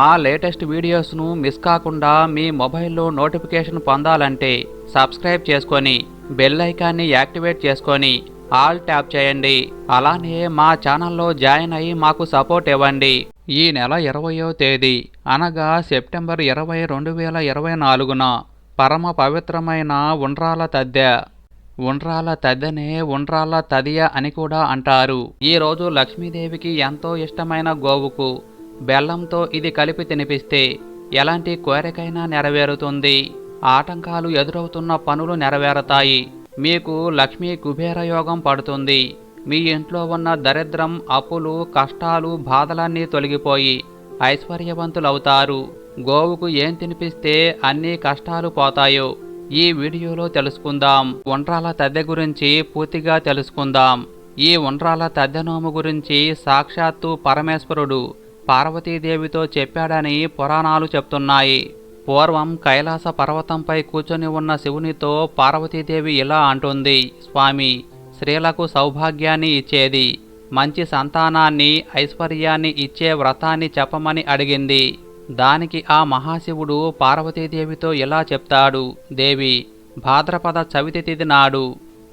మా latest వీడియోస్ను miss కాకుండా మీ మొబైల్లో నోటిఫికేషన్ పొందాలంటే సబ్స్క్రైబ్ చేసుకొని బెల్ ఐకాన్ని యాక్టివేట్ చేసుకొని ఆల్ ట్యాప్ చేయండి. అలానే మా ఛానల్లో జాయిన్ అయ్యి మాకు సపోర్ట్ ఇవ్వండి. ఈ నెల ఇరవయో తేదీ అనగా సెప్టెంబర్ ఇరవై రెండు వేల ఇరవై నాలుగున పరమ పవిత్రమైన ఉండ్రాల తద్దె ఉండ్రాల తద్దెనే ఉండ్రాల తదియ అని కూడా అంటారు. ఈరోజు లక్ష్మీదేవికి ఎంతో ఇష్టమైన గోవుకు బెల్లంతో ఇది కలిపి తినిపిస్తే ఎలాంటి కోరికైనా నెరవేరుతుంది. ఆటంకాలు ఎదురవుతున్న పనులు నెరవేరతాయి. మీకు లక్ష్మీ కుబేరయోగం పడుతుంది. మీ ఇంట్లో ఉన్న దరిద్రం అప్పులు కష్టాలు బాధలన్నీ తొలగిపోయి ఐశ్వర్యవంతులవుతారు. గోవుకు ఏం తినిపిస్తే అన్ని కష్టాలు పోతాయో ఈ వీడియోలో తెలుసుకుందాం. ఉండ్రాల తద్దె గురించి పూర్తిగా తెలుసుకుందాం. ఈ ఉండ్రాల తద్దె నోము గురించి సాక్షాత్తు పరమేశ్వరుడు పార్వతీదేవితో చెప్పాడని పురాణాలు చెప్తున్నాయి. పూర్వం కైలాస పర్వతంపై కూర్చొని ఉన్న శివునితో పార్వతీదేవి ఇలా అంటుంది స్వామి స్త్రీలకు సౌభాగ్యాన్ని ఇచ్చేది. మంచి సంతానాన్ని ఐశ్వర్యాన్ని ఇచ్చే వ్రతాన్ని చెప్పమని అడిగింది. దానికి ఆ మహాశివుడు పార్వతీదేవితో ఇలా చెప్తాడు దేవి భాద్రపద చవితి తిథి నాడు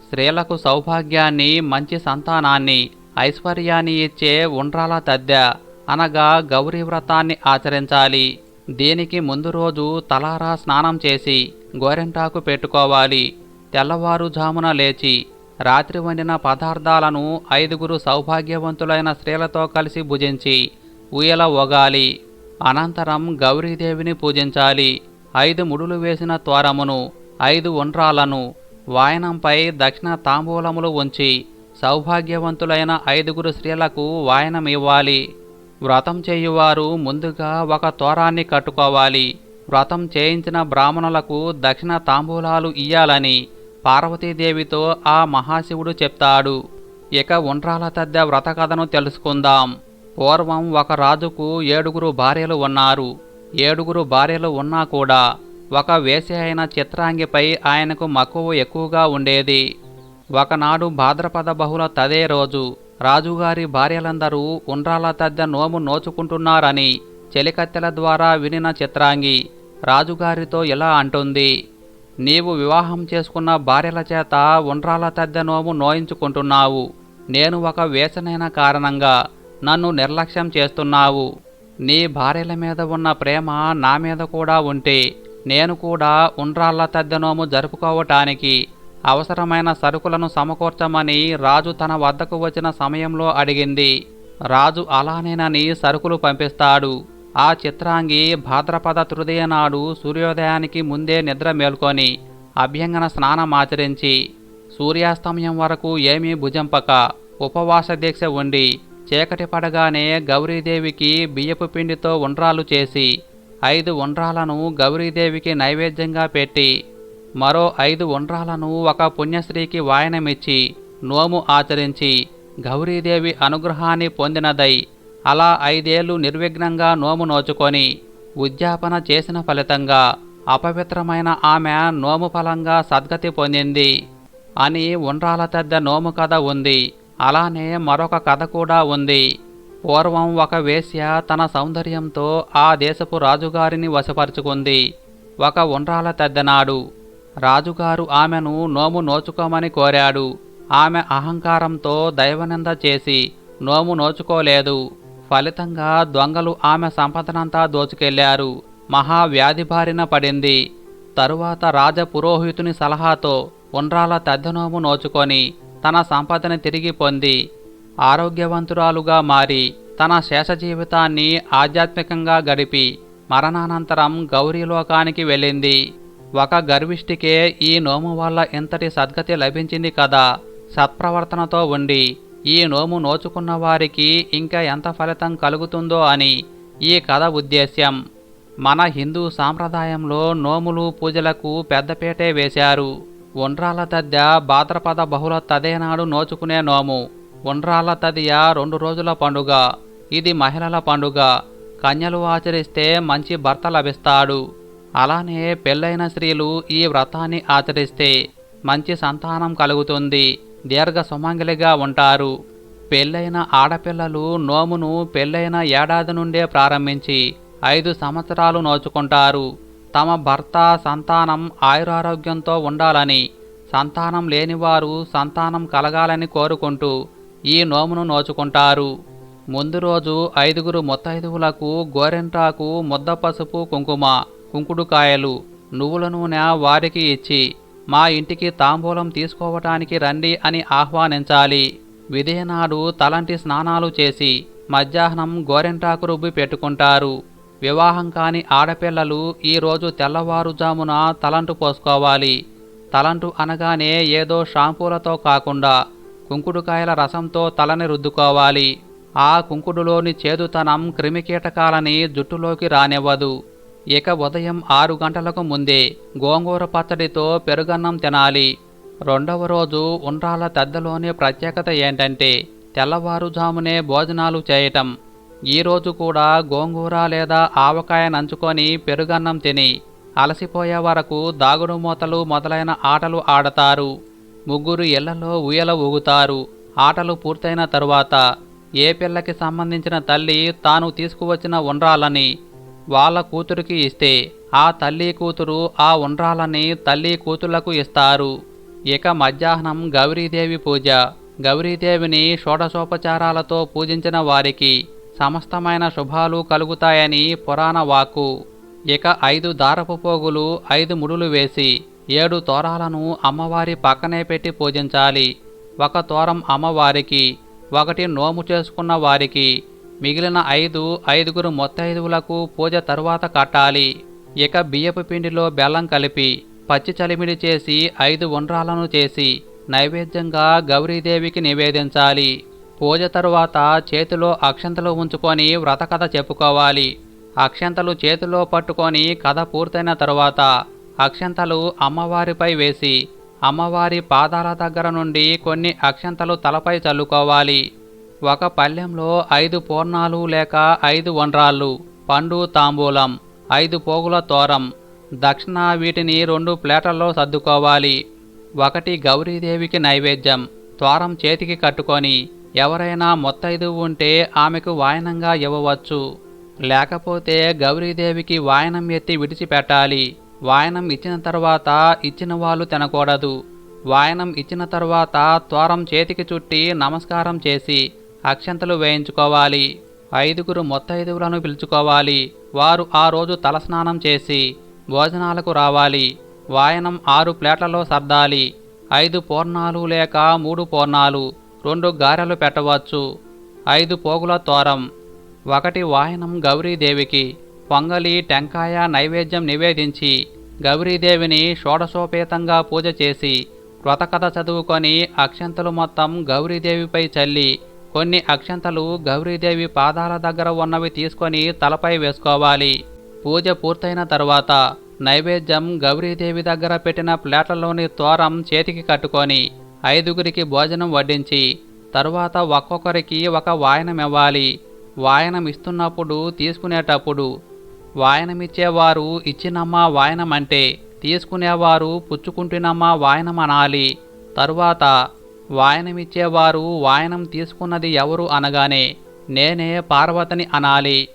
స్త్రీలకు సౌభాగ్యాన్ని మంచి సంతానాన్ని ఐశ్వర్యాన్ని ఇచ్చే ఉండ్రాల తద్దె. అనగా గౌరీ వ్రతాన్ని ఆచరించాలి. దీనికి ముందు రోజు తలారా స్నానం చేసి గోరెంటాకు పెట్టుకోవాలి. తెల్లవారుజామున లేచి రాత్రి వండిన పదార్థాలను ఐదుగురు సౌభాగ్యవంతులైన స్త్రీలతో కలిసి భుజించి ఉయ్యల ఒగాలి. అనంతరం గౌరీదేవిని పూజించాలి. ఐదు ముడులు వేసిన త్వరమును ఐదు ఉండ్రాలను వాయనంపై దక్షిణ తాంబూలములు ఉంచి సౌభాగ్యవంతులైన ఐదుగురు స్త్రీలకు వాయనమివ్వాలి. వ్రతం చేయువారు ముందుగా ఒక తోరాన్ని కట్టుకోవాలి. వ్రతం చేయించిన బ్రాహ్మణులకు దక్షిణ తాంబూలాలు ఇయ్యాలని పార్వతీదేవితో ఆ మహాశివుడు చెప్తాడు. ఇక ఉండ్రాల తద్దె వ్రత కథను తెలుసుకుందాం. పూర్వం ఒక రాజుకు ఏడుగురు భార్యలు ఉన్నారు. ఏడుగురు భార్యలు ఉన్నా కూడా ఒక వేసి అయిన చిత్రాంగిపై ఆయనకు మక్కువ ఎక్కువగా ఉండేది. ఒకనాడు భాద్రపద బహుళ తదే రోజు రాజుగారి భార్యలందరూ ఉండ్రాల తద్దె నోము నోచుకుంటున్నారని చెలికత్తెల ద్వారా వినిన చిత్రాంగి రాజుగారితో ఇలా అంటుంది నీవు వివాహం చేసుకున్న భార్యల చేత ఉండ్రాల తద్ద నోము నోయించుకుంటున్నావు. నేను ఒక వేసనైన కారణంగా నన్ను నిర్లక్ష్యం చేస్తున్నావు. నీ భార్యల మీద ఉన్న ప్రేమ నా మీద కూడా ఉంటే నేను కూడా ఉండ్రాళ్ళ తద్దనోము జరుపుకోవటానికి అవసరమైన సరుకులను సమకూర్చమని రాజు తన వద్దకు వచ్చిన సమయంలో అడిగింది. రాజు అలానేనని సరుకులు పంపిస్తాడు. ఆ చిత్రాంగి భాద్రపద తృదయ నాడు సూర్యోదయానికి ముందే నిద్ర మేల్కొని అభ్యంగన స్నానమాచరించి సూర్యాస్తమయం వరకు ఏమీ భుజంపక ఉపవాస దీక్ష ఉండి చీకటి పడగానే గౌరీదేవికి బియ్యపు పిండితో ఉండ్రాలు చేసి ఐదు ఉండ్రాలను గౌరీదేవికి నైవేద్యంగా పెట్టి మరో ఐదు ఉండ్రాలను ఒక పుణ్యశ్రీకి వాయనమిచ్చి నోము ఆచరించి గౌరీదేవి అనుగ్రహాన్ని పొందినదై అలా ఐదేళ్ళు నిర్విఘ్నంగా నోము నోచుకొని ఉద్యాపన చేసిన ఫలితంగా అపవిత్రమైన ఆమె నోము ఫలంగా సద్గతి పొందింది. అని ఉండ్రాల పెద్ద నోము కథ ఉంది. అలానే మరొక కథ కూడా ఉంది. పూర్వం ఒక వేశ్య తన సౌందర్యంతో ఆ దేశపు రాజుగారిని వశపరుచుకుంది. ఒక ఉండ్రాల తెద్దనాడు రాజుగారు ఆమెను నోము నోచుకోమని కోరాడు. ఆమె అహంకారంతో దైవనింద చేసి నోము నోచుకోలేదు. ఫలితంగా దొంగలు ఆమె సంపదనంతా దోచుకెళ్ళారు. మహావ్యాధి బారిన పడింది. తరువాత రాజ పురోహితుని సలహాతో ఉండ్రాల తద్దనోము నోచుకొని తన సంపదని తిరిగి పొంది ఆరోగ్యవంతురాలుగా మారి తన శేష జీవితాన్ని ఆధ్యాత్మికంగా గడిపి మరణానంతరం గౌరీలోకానికి వెళ్ళింది. ఒక గర్విష్ఠికే ఈ నోము వల్ల ఎంతటి సద్గతి లభించింది కదా. సత్ప్రవర్తనతో ఉండి ఈ నోము నోచుకున్న వారికి ఇంకా ఎంత ఫలితం కలుగుతుందో అని ఈ కథ ఉద్దేశ్యం. మన హిందూ సాంప్రదాయంలో నోములు పూజలకు పెద్దపేటే వేశారు. ఉండ్రాల తద్య భాద్రపద బహుళ తదేనాడు నోచుకునే నోము. ఉండ్రాల తదియ రెండు రోజుల పండుగ. ఇది మహిళల పండుగ. కన్యలు ఆచరిస్తే మంచి భర్త లభిస్తాడు. అలానే పెళ్ళైన స్త్రీలు ఈ వ్రతాన్ని ఆచరిస్తే మంచి సంతానం కలుగుతుంది దీర్ఘ సుమంగలిగా ఉంటారు. పెళ్ళైన ఆడపిల్లలు నోమును పెళ్ళైన ఏడాది నుండే ప్రారంభించి ఐదు సంవత్సరాలు నోచుకుంటారు. తమ భర్త సంతానం ఆయురారోగ్యంతో ఉండాలని సంతానం లేనివారు సంతానం కలగాలని కోరుకుంటూ ఈ నోమును నోచుకుంటారు. ముందు రోజు ఐదుగురు ముత్తైదువులకు గోరెంటాకు ముద్ద పసుపు కుంకుమ కుంకుడుకాయలు నువ్వుల నూనె వారికి ఇచ్చి మా ఇంటికి తాంబూలం తీసుకోవటానికి రండి అని ఆహ్వానించాలి. విదేనాడు తలంటి స్నానాలు చేసి మధ్యాహ్నం గోరెంటాకు రుబ్బి పెట్టుకుంటారు. వివాహం కాని ఆడపిల్లలు ఈరోజు తెల్లవారుజామున తలంటు పోసుకోవాలి. తలంటు అనగానే ఏదో షాంపూలతో కాకుండా కుంకుడుకాయల రసంతో తలని రుద్దుకోవాలి. ఆ కుంకుడులోని చేదుతనం క్రిమికీటకాలని జుట్టులోకి రానివ్వదు. ఇక ఉదయం ఆరు గంటలకు ముందే గోంగూర పచ్చడితో పెరుగన్నం తినాలి. రెండవ రోజు ఉండ్రాల తద్దలోని ప్రత్యేకత ఏంటంటే తెల్లవారుజామునే భోజనాలు చేయటం. ఈరోజు కూడా గోంగూర లేదా ఆవకాయ నంచుకొని పెరుగన్నం తిని అలసిపోయే వరకు దాగుడు మూతలు మొదలైన ఆటలు ఆడతారు. ముగ్గురు ఇళ్ళలో ఉయ్యల ఊగుతారు. ఆటలు పూర్తయిన తరువాత ఏ పిల్లకి సంబంధించిన తల్లి తాను తీసుకువచ్చిన ఉండ్రాలని వాళ్ళ కూతురికి ఇస్తే ఆ తల్లి కూతురు ఆ ఉండ్రాలని తల్లి కూతుళ్ళకు ఇస్తారు. ఇక మధ్యాహ్నం గౌరీదేవి పూజ. గౌరీదేవిని షోడశోపచారాలతో పూజించిన వారికి సమస్తమైన శుభాలు కలుగుతాయని పురాణ వాక్కు. ఇక ఐదు దారపు పోగులు ఐదు ముడులు వేసి ఏడు తోరాలను అమ్మవారి పక్కనే పెట్టి పూజించాలి. ఒక తోరం అమ్మవారికి ఒకటి నోము చేసుకున్న వారికి మిగిలిన ఐదు ఐదుగురు మొత్తైదువులకు పూజ తరువాత కట్టాలి. ఇక బియ్యపు పిండిలో బెల్లం కలిపి పచ్చి చలిమిడి చేసి ఐదు ఉండ్రాలను చేసి నైవేద్యంగా గౌరీదేవికి నివేదించాలి. పూజ తరువాత చేతిలో అక్షంతలు ఉంచుకొని వ్రతకథ చెప్పుకోవాలి. అక్షంతలు చేతిలో పట్టుకొని కథ పూర్తయిన తరువాత అక్షంతలు అమ్మవారిపై వేసి అమ్మవారి పాదాల దగ్గర నుండి కొన్ని అక్షంతలు తలపై చల్లుకోవాలి. ఒక పళ్ళెంలో ఐదు పూర్ణాలు లేక ఐదు వండ్రాళ్ళు పండు తాంబూలం ఐదు పోగుల తోరం. దక్షిణ వీటిని రెండు ప్లేటల్లో సర్దుకోవాలి. ఒకటి గౌరీదేవికి నైవేద్యం త్వరం చేతికి కట్టుకొని ఎవరైనా మొత్తైదు ఉంటే ఆమెకు వాయనంగా ఇవ్వవచ్చు. లేకపోతే గౌరీదేవికి వాయనం ఎత్తి విడిచిపెట్టాలి. వాయనం ఇచ్చిన తర్వాత ఇచ్చిన వాళ్ళు తినకూడదు. వాయనం ఇచ్చిన తర్వాత త్వరం చేతికి చుట్టి నమస్కారం చేసి అక్షంతలు వేయించుకోవాలి. ఐదుగురు మొత్తైదువులను పిలుచుకోవాలి. వారు ఆ రోజు తలస్నానం చేసి భోజనాలకు రావాలి. వాయనం ఆరు ప్లేట్లలో సర్దాలి. ఐదు పూర్ణాలు లేక మూడు పూర్ణాలు రెండు గారెలు పెట్టవచ్చు. ఐదు పోగుల తోరం. ఒకటి వాయనం గౌరీదేవికి. పొంగలి టెంకాయ నైవేద్యం నివేదించి గౌరీదేవిని షోడశోపేతంగా పూజ చేసి వ్రతకథ చదువుకొని అక్షంతలు మొత్తం గౌరీదేవిపై చల్లి కొన్ని అక్షంతలు గౌరీదేవి పాదాల దగ్గర ఉన్నవి తీసుకొని తలపై వేసుకోవాలి. పూజ పూర్తయిన తరువాత నైవేద్యం గౌరీదేవి దగ్గర పెట్టిన ప్లేట్లలోని తోరం చేతికి కట్టుకొని ఐదుగురికి భోజనం వడ్డించి తరువాత ఒక్కొక్కరికి ఒక వాయనం ఇవ్వాలి. వాయనం ఇస్తున్నప్పుడు తీసుకునేటప్పుడు వాయనమిచ్చేవారు ఇచ్చినమ్మా వాయనమంటే తీసుకునేవారు పుచ్చుకుంటున్నమ్మా వాయనమనాలి. తరువాత వాయనమిచ్చేవారు వాయనం తీసుకున్నది ఎవరు అనగానే నేనే పార్వతిని అనాలి.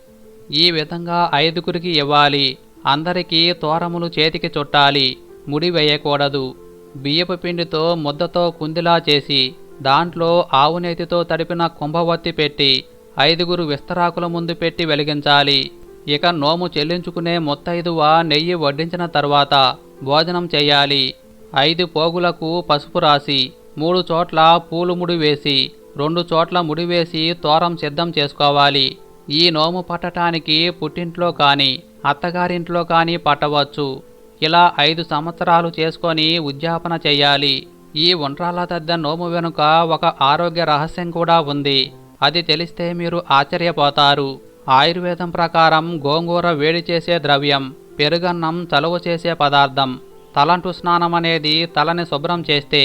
ఈ విధంగా ఐదుగురికి ఇవ్వాలి. అందరికీ తోరములు చేతికి చుట్టాలి. ముడి వేయకూడదు. బియ్యపు పిండితో ముద్దతో కుందిలా చేసి దాంట్లో ఆవునేతితో తడిపిన కుంభవత్తి పెట్టి ఐదుగురు విస్తరాకుల ముందు పెట్టి వెలిగించాలి. ఇక నోము చెల్లించుకునే ముత్తైదువ నెయ్యి వడ్డించిన తర్వాత భోజనం చేయాలి. ఐదు పోగులకు పసుపు రాసి మూడు చోట్ల పూలు ముడి వేసి రెండు చోట్ల ముడి వేసి తోరం సిద్ధం చేసుకోవాలి. ఈ నోము పట్టటానికి పుట్టింట్లో కానీ అత్తగారింట్లో కానీ పట్టవచ్చు. ఇలా ఐదు సంవత్సరాలు చేసుకొని ఉద్యాపన చేయాలి. ఈ ఒంట్రాల తద్ద నోము వెనుక ఒక ఆరోగ్య రహస్యం కూడా ఉంది. అది తెలిస్తే మీరు ఆశ్చర్యపోతారు. ఆయుర్వేదం ప్రకారం గోంగూర వేడి చేసే ద్రవ్యం పెరుగన్నం చలువ చేసే పదార్థం తలంటు స్నానం అనేది తలని శుభ్రం చేస్తే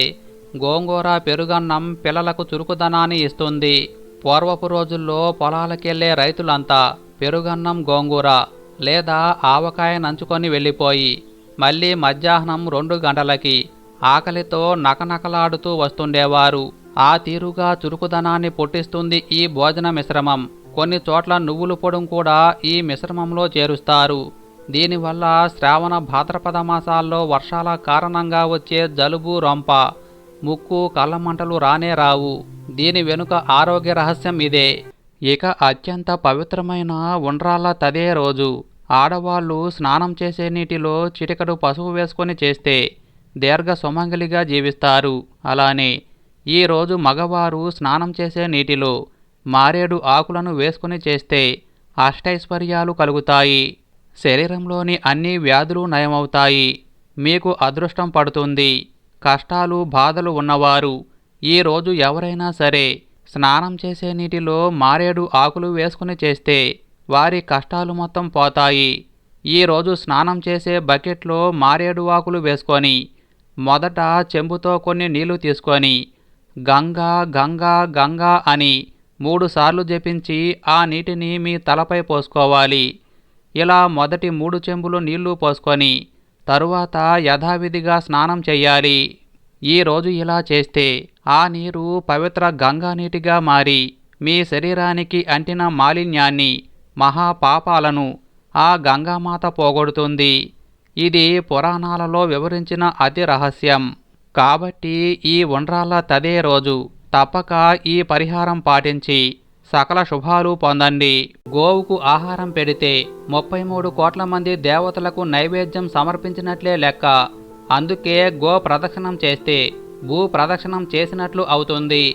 గోంగూర పెరుగన్నం పిల్లలకు చురుకుదనాన్ని ఇస్తుంది. పూర్వపు రోజుల్లో పొలాలకెళ్ళే రైతులంతా పెరుగన్నం గోంగూర లేదా ఆవకాయ నంచుకొని వెళ్ళిపోయి మళ్ళీ మధ్యాహ్నం రెండు గంటలకి ఆకలితో నకనకలాడుతూ వస్తుండేవారు. ఆ తీరుగా చురుకుదనాన్ని పుట్టిస్తుంది ఈ భోజన మిశ్రమం. కొన్ని చోట్ల నువ్వుల పొడం కూడా ఈ మిశ్రమంలో చేరుస్తారు. దీనివల్ల శ్రావణ భాద్రపద మాసాల్లో వర్షాల కారణంగా వచ్చే జలుబు రొంప ముక్కు కళ్ళమంటలు రానే రావు. దీని వెనుక ఆరోగ్య రహస్యం ఇదే. ఇక అత్యంత పవిత్రమైన ఉండ్రాల తదే రోజు. ఆడవాళ్ళు స్నానం చేసే నీటిలో చిటికడు పసుపు వేసుకొని చేస్తే దీర్ఘ సుమంగలిగా జీవిస్తారు. అలానే ఈ రోజు మగవారు స్నానం చేసే నీటిలో మారేడు ఆకులను వేసుకొని చేస్తే అష్టైశ్వర్యాలు కలుగుతాయి. శరీరంలోని అన్ని వ్యాధులు నయమవుతాయి. మీకు అదృష్టం పడుతుంది. కష్టాలు బాధలు ఉన్నవారు ఈ రోజు ఎవరైనా సరే స్నానం చేసే నీటిలో మారేడు ఆకులు వేసుకుని చేస్తే వారి కష్టాలు మొత్తం పోతాయి. ఈరోజు స్నానం చేసే బకెట్లో మారేడు ఆకులు వేసుకొని మొదట చెంబుతో కొన్ని నీళ్ళు తీసుకొని గంగా గంగా గంగా అని మూడుసార్లు జపించి ఆ నీటిని మీ తలపై పోసుకోవాలి. ఇలా మొదటి మూడు చెంబులు నీళ్ళు పోసుకొని తరువాత యథావిధిగా స్నానం చెయ్యాలి ఈ రోజు ఇలా చేస్తే ఆ నీరు పవిత్ర గంగా నీటిగా మారి మీ శరీరానికి అంటిన మాలిన్యాన్ని మహాపాపాలను ఆ గంగామాత పోగొడుతుంది. ఇది పురాణాలలో వివరించిన అతి రహస్యం. కాబట్టి ఈ ఉండ్రాళ్ళ తదే రోజు తప్పక ఈ పరిహారం పాటించి సకల శుభాలు పొందండి. గోవుకు ఆహారం పెడితే ముప్పై మూడు కోట్ల మంది దేవతలకు నైవేద్యం సమర్పించినట్లే లెక్క. అందుకే గో ప్రదక్షిణం చేస్తే భూ ప్రదక్షిణం చేసినట్లు అవుతుంది.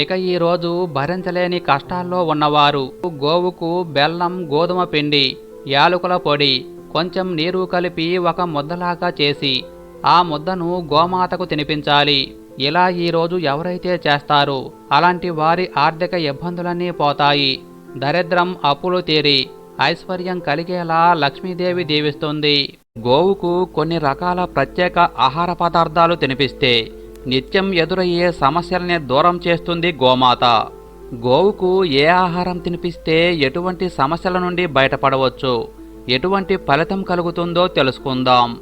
ఇక ఈ రోజు భరించలేని కష్టాల్లో ఉన్నవారు గోవుకు బెల్లం గోధుమ పిండి యాలకుల పొడి కొంచెం నీరు కలిపి ఒక ముద్దలాగా చేసి ఆ ముద్దను గోమాతకు తినిపించాలి. ఇలా ఈరోజు ఎవరైతే చేస్తారో అలాంటి వారి ఆర్థిక ఇబ్బందులన్నీ పోతాయి. దరిద్రం అప్పులు తీరి ఐశ్వర్యం కలిగేలా లక్ష్మీదేవి దీవిస్తుంది. గోవుకు కొన్ని రకాల ప్రత్యేక ఆహార పదార్థాలు తినిపిస్తే నిత్యం ఎదురయ్యే సమస్యల్ని దూరం చేస్తుంది గోమాత. గోవుకు ఏ ఆహారం తినిపిస్తే ఎటువంటి సమస్యల నుండి బయటపడవచ్చు? ఎటువంటి ఫలితం కలుగుతుందో తెలుసుకుందాం.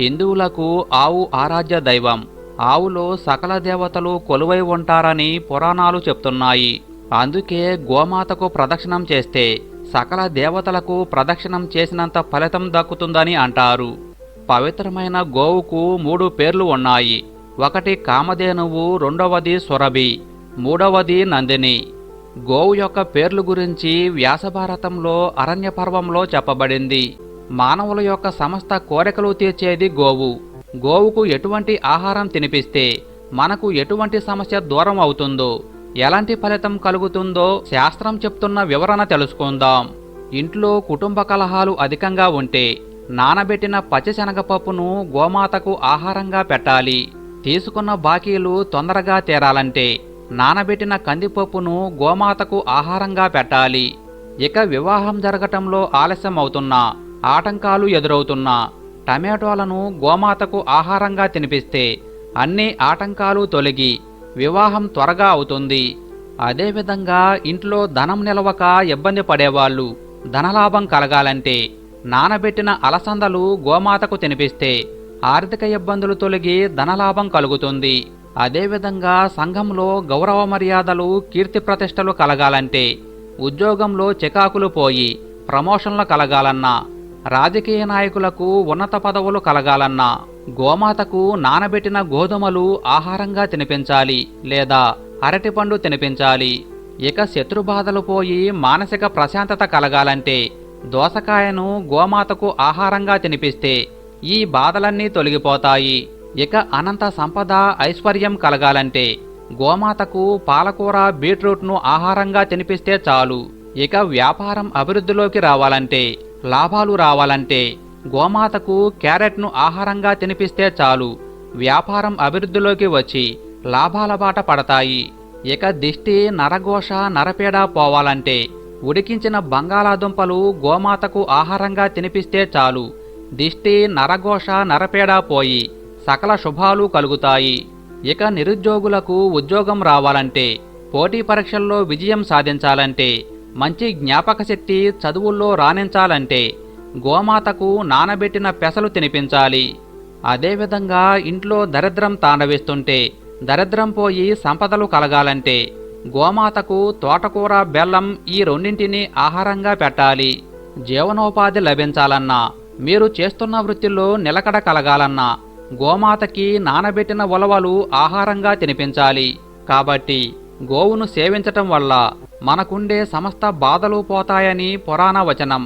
హిందువులకు ఆవు ఆరాధ్య దైవం. ఆవులో సకల దేవతలు కొలువై ఉంటారని పురాణాలు చెప్తున్నాయి. అందుకే గోమాతకు ప్రదక్షిణం చేస్తే సకల దేవతలకు ప్రదక్షిణం చేసినంత ఫలితం దక్కుతుందని అంటారు. పవిత్రమైన గోవుకు మూడు పేర్లు ఉన్నాయి. ఒకటి కామధేనువు రెండవది సురభి మూడవది నందిని. గోవు యొక్క పేర్లు గురించి వ్యాసభారతంలో అరణ్య పర్వంలో చెప్పబడింది. మానవుల యొక్క సమస్త కోరికలు తీర్చేది గోవు. గోవుకు ఎటువంటి ఆహారం తినిపిస్తే మనకు ఎటువంటి సమస్య దూరం అవుతుందో ఎలాంటి ఫలితం కలుగుతుందో శాస్త్రం చెప్తున్న వివరణ తెలుసుకుందాం. ఇంట్లో కుటుంబ కలహాలు అధికంగా ఉంటే నానబెట్టిన పచ్చిశనగపప్పును గోమాతకు ఆహారంగా పెట్టాలి. తీసుకున్న బాకీలు తొందరగా తీరాలంటే నానబెట్టిన కందిపప్పును గోమాతకు ఆహారంగా పెట్టాలి. ఇక వివాహం జరగటంలో ఆలస్యం అవుతున్నా ఆటంకాలు ఎదురవుతున్నా టమాటోలను గోమాతకు ఆహారంగా తినిపిస్తే అన్ని ఆటంకాలు తొలగి వివాహం త్వరగా అవుతుంది. అదేవిధంగా ఇంట్లో ధనం నిలవక ఇబ్బంది పడేవాళ్ళు ధనలాభం కలగాలంటే నానబెట్టిన అలసందలు గోమాతకు తినిపిస్తే ఆర్థిక ఇబ్బందులు తొలగి ధనలాభం కలుగుతుంది. అదేవిధంగా సంఘంలో గౌరవ మర్యాదలు కీర్తి ప్రతిష్టలు కలగాలంటే ఉద్యోగంలో చికాకులు పోయి ప్రమోషన్లు కలగాలన్నా రాజకీయ నాయకులకు ఉన్నత పదవులు కలగాలన్నా గోమాతకు నానబెట్టిన గోధుమలు ఆహారంగా తినిపించాలి లేదా అరటిపండు తినిపించాలి. ఇక శత్రుబాధలు పోయి మానసిక ప్రశాంతత కలగాలంటే దోసకాయను గోమాతకు ఆహారంగా తినిపిస్తే ఈ బాధలన్నీ తొలగిపోతాయి. ఇక అనంత సంపద ఐశ్వర్యం కలగాలంటే గోమాతకు పాలకూర బీట్రూట్ను ఆహారంగా తినిపిస్తే చాలు. ఇక వ్యాపారం అభివృద్ధిలోకి రావాలంటే లాభాలు రావాలంటే గోమాతకు క్యారెట్ను ఆహారంగా తినిపిస్తే చాలు. వ్యాపారం అభివృద్ధిలోకి వచ్చి లాభాల బాట పడతాయి. ఇక దిష్టి నరఘోష నరపేడ పోవాలంటే ఉడికించిన బంగాళాదుంపలు గోమాతకు ఆహారంగా తినిపిస్తే చాలు. దిష్టి నరఘోష నరపేడ పోయి సకల శుభాలు కలుగుతాయి. ఇక నిరుద్యోగులకు ఉద్యోగం రావాలంటే పోటీ పరీక్షల్లో విజయం సాధించాలంటే మంచి జ్ఞాపక శక్తి చదువుల్లో రాణించాలంటే గోమాతకు నానబెట్టిన పెసలు తినిపించాలి. అదేవిధంగా ఇంట్లో దరిద్రం తాండవిస్తుంటే దరిద్రం పోయి సంపదలు కలగాలంటే గోమాతకు తోటకూర బెల్లం ఈ రెండింటిని ఆహారంగా పెట్టాలి. జీవనోపాధి లభించాలన్నా మీరు చేస్తున్న వృత్తిలో నిలకడ కలగాలన్నా గోమాతకి నానబెట్టిన ఉలవలు ఆహారంగా తినిపించాలి. కాబట్టి గోవును సేవించటం వల్ల మనకుండే సమస్త బాధలు పోతాయని పురాణ వచనం